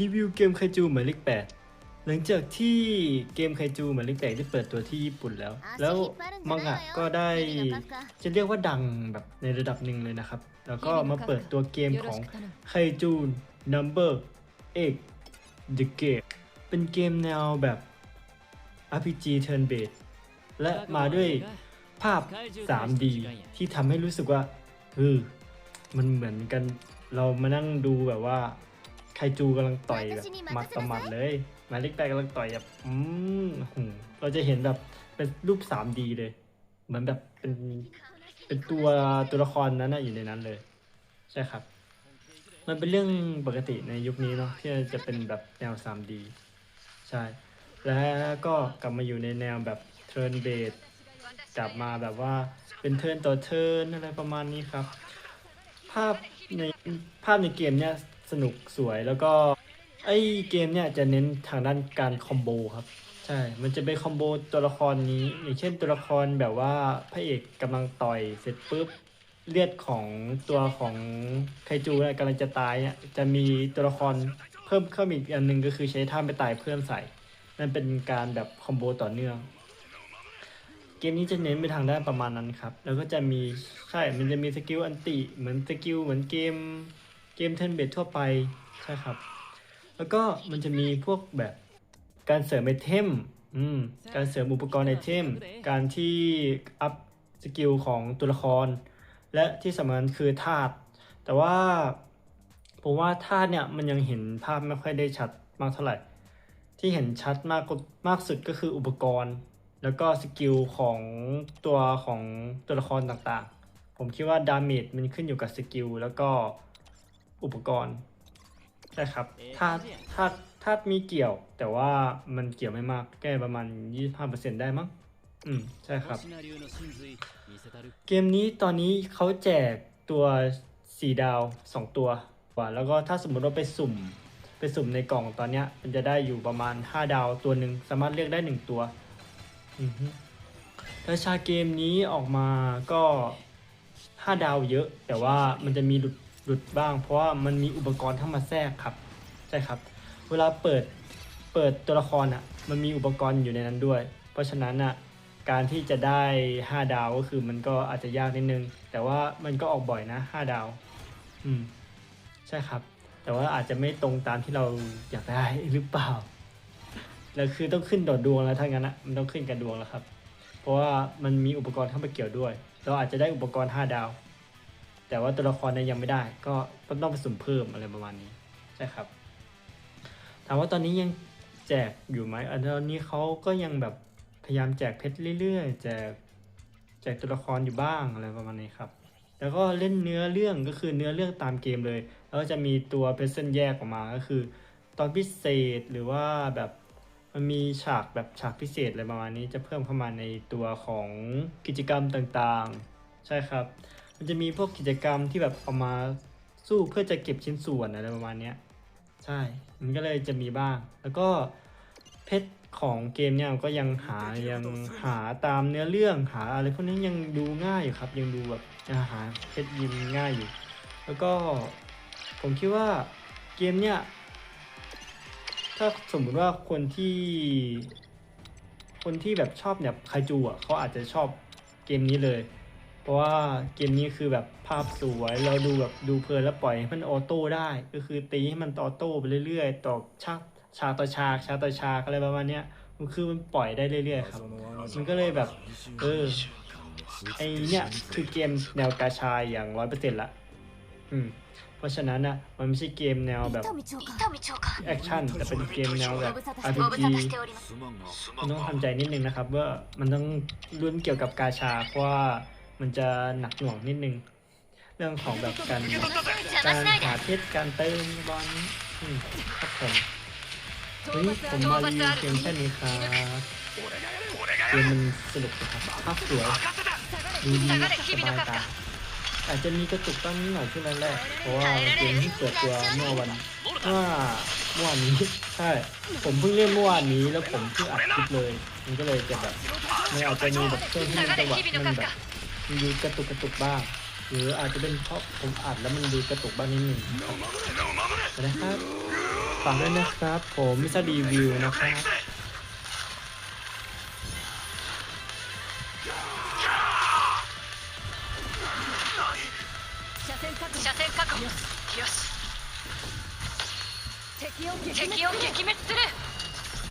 รีวิวเกมไคจูหมายเลขแปดหลังจากที่เกมไคจูหมายเลขแปดได้เปิดตัวที่ญี่ปุ่นแล้ว แล้วมังงะก็ได้จะเรียกว่าดังแบบในระดับหนึ่งเลยนะครับ แล้วก็มาเปิดตัวเกมของไคจู Number 8 The Game เป็นเกมแนวแบบ RPG Turn Based และมาด้วยภาพ 3D ที่ทำให้รู้สึกว่าเออมันเหมือนกันเรามานั่งดูแบบว่า ไคจูกำลังต่อยแบบหมัดต่อหมัดเลยหมาเล็กแปลกำลังต่อยแบบอืมหูเราจะเห็นแบบเป็นรูป 3D เลย เหมือนแบบเป็นเป็นตัวตัวละครนั้นนะอยู่ในนั้นเลย ใช่ครับ มันเป็นเรื่องปกติในยุคนี้เนาะที่จะเป็นแบบแนว 3D ใช่ แล้วก็กลับมาอยู่ในแนวแบบ turn based กลับมาแบบว่าเป็นเทิร์นต่อเทิร์นอะไรประมาณนี้ครับ ภาพในภาพในเกมเนี่ย สนุกสวยแล้วก็ไอเกมเนี่ยจะเน้นทางด้านการคอมโบครับใช่ มันจะไปคอมโบตัวละครนี้อย่างเช่นตัวละครแบบว่าพระเอกกำลังต่อยเสร็จปุ๊บเลือดของตัวของไคจูเนี่ยกำลังจะตายเนี่ยจะมีตัวละครเพิ่มเข้ามาอีกอันหนึ่งก็คือใช้ท่าไปตายเพิ่มใส่นั่นเป็นการแบบคอมโบต่อเนื่องเกมนี้จะเน้นไปทางด้านประมาณนั้นครับ แล้วก็จะมีใช่ มันจะมีสกิลอันติ เหมือนสกิลเหมือนเกม เกมเทนเบททั่วไปใช่ครับ แล้วก็มันจะมีพวกแบบการเสริมไอเทมอืมการเสริมอุปกรณ์ไอเทม การที่อัพสกิลของตัวละคร และที่สำคัญคือธาตุแต่ว่าผมว่าธาตุเนี่ยมันยังเห็นภาพไม่ค่อยได้ชัดมากเท่าไหร่ ที่เห็นชัดมากมากสุดก็คืออุปกรณ์ แล้วก็สกิลของตัวของตัวละครต่างๆ ผมคิดว่าดาเมจมันขึ้นอยู่กับสกิลแล้วก็ อุปกรณ์ใช่ครับธาตุธาตุธาตุมีเกี่ยว แต่ว่ามันเกี่ยวไม่มากแค่ประมาณ 25%ได้มั้งอืมใช่ครับ เกมนี้ตอนนี้เขาแจกตัว4ดาว2ตัวว่าแล้วก็ถ้าสมมติว่าไปสุ่มไปสุ่มในกล่องตอนเนี้ย มันจะได้อยู่ประมาณ5ดาวตัวหนึ่งสามารถเลือกได้1ตัวอือฮึราชาเกมนี้ออกมาก็5ดาวเยอะ แต่ว่ามันจะมีหลุด หลุดบ้าง เพราะว่ามันมีอุปกรณ์เข้ามาแทรกครับ ใช่ครับ เวลาเปิดเปิดตัวละครอะมันมีอุปกรณ์อยู่ในนั้นด้วย เพราะฉะนั้นอะการที่จะได้ 5 ดาวก็คือมันก็อาจจะยากนิดนึง แต่ว่ามันก็ออกบ่อยนะ 5 ดาว อืม ใช่ครับ แต่ว่าอาจจะไม่ตรงตามที่เราอยากได้หรือเปล่า แล้วคือต้องขึ้นดอดดวงแล้วถ้างั้นนะมันต้องขึ้นกับดวงแล้วครับ เพราะว่ามันมีอุปกรณ์เข้ามาเกี่ยวด้วย เราอาจจะได้อุปกรณ์ 5 ดาว แต่ว่าตัวละครเนี่ยยังไม่ได้ ก็ต้องไปสุ่มเพิ่มอะไรประมาณนี้ใช่ครับถามว่าตอนนี้ยังแจกอยู่ไหมอันตอนนี้เขาก็ยังแบบพยายามแจกเพชรเรื่อยๆแจกแจกตัวละครอยู่บ้างอะไรประมาณนี้ครับ แล้วก็เล่นเนื้อเรื่องก็คือเนื้อเรื่องตามเกมเลย แล้วก็จะมีตัวเพชรเส้นแยกออกมาก็คือ ตอนพิเศษหรือว่าแบบมันมีฉากแบบฉากพิเศษอะไรประมาณนี้จะเพิ่มเข้ามาในตัวของกิจกรรมต่างๆ ใช่ครับ มันจะมีพวกกิจกรรมที่แบบเอามาสู้เพื่อจะเก็บชิ้นส่วนอะไรประมาณเนี้ยใช่ มันก็เลยจะมีบ้าง แล้วก็เพชรของเกมเนี่ยก็ยังหายังหาตามเนื้อเรื่องหาอะไรพวกนี้ยังดูง่ายอยู่ครับ ยังดูแบบยังหาเพชรยิมง่ายอยู่ แล้วก็ผมคิดว่าเกมเนี่ยถ้าสมมุติว่าคนที่ คนที่แบบชอบแบบไคจูอะเขาอาจจะชอบเกมนี้เลย เพราะว่าเกมนี้คือแบบภาพสวยเราดูแบบดูเพลินแล้วปล่อยให้มันออโต้ได้ ก็คือตีให้มันออโต้ไปเรื่อยๆต่อชักชาต่อชาชาต่อชาอะไรประมาณเนี้ยมันคือมันปล่อยได้เรื่อยๆครับ มันก็เลยแบบเออไอเนี้ยคือเกมแนวกาชายอย่างร้อยเปอร์เซ็นต์ละอืมเพราะฉะนั้นนะมันไม่ใช่เกมแนวแบบแอคชั่นแต่เป็นเกมแนวแบบอาร์คุณต้องทำใจนิดนึงนะครับว่ามันต้องลุ้นเกี่ยวกับกาชาเพราะว่า มันจะหนักหน่วงนิดนึง เรื่องของแบบการการหาทิศการเติมบอลครับผมเฮ้ยผมมารีเกมแค่นี้ครับเกมมันสนุกครับภาพสวยดูดีสบายตาอาจจะมีกระตุกตั้งนิดหน่อยช่วงแรกเพราะว่าเกมที่เกิดตัวเมื่อวันว่าเมื่อวานนี้ใช่ผมเพิ่งเล่นเมื่อวานนี้แล้วผมเพิ่งอัดคลิปเลย มันก็เลยจะแบบไม่เอาไปมีแบบเครื่องที่มันจะมันแบบ มันดูกระตุกกระตุกบ้าง หรืออาจจะเป็นเพราะผมอัดแล้วมันดูกระตุกบ้างนิดหนึ่งนะครับฝากด้วยนะครับ ผมมิสรีวิวนะครับ敵を撃滅する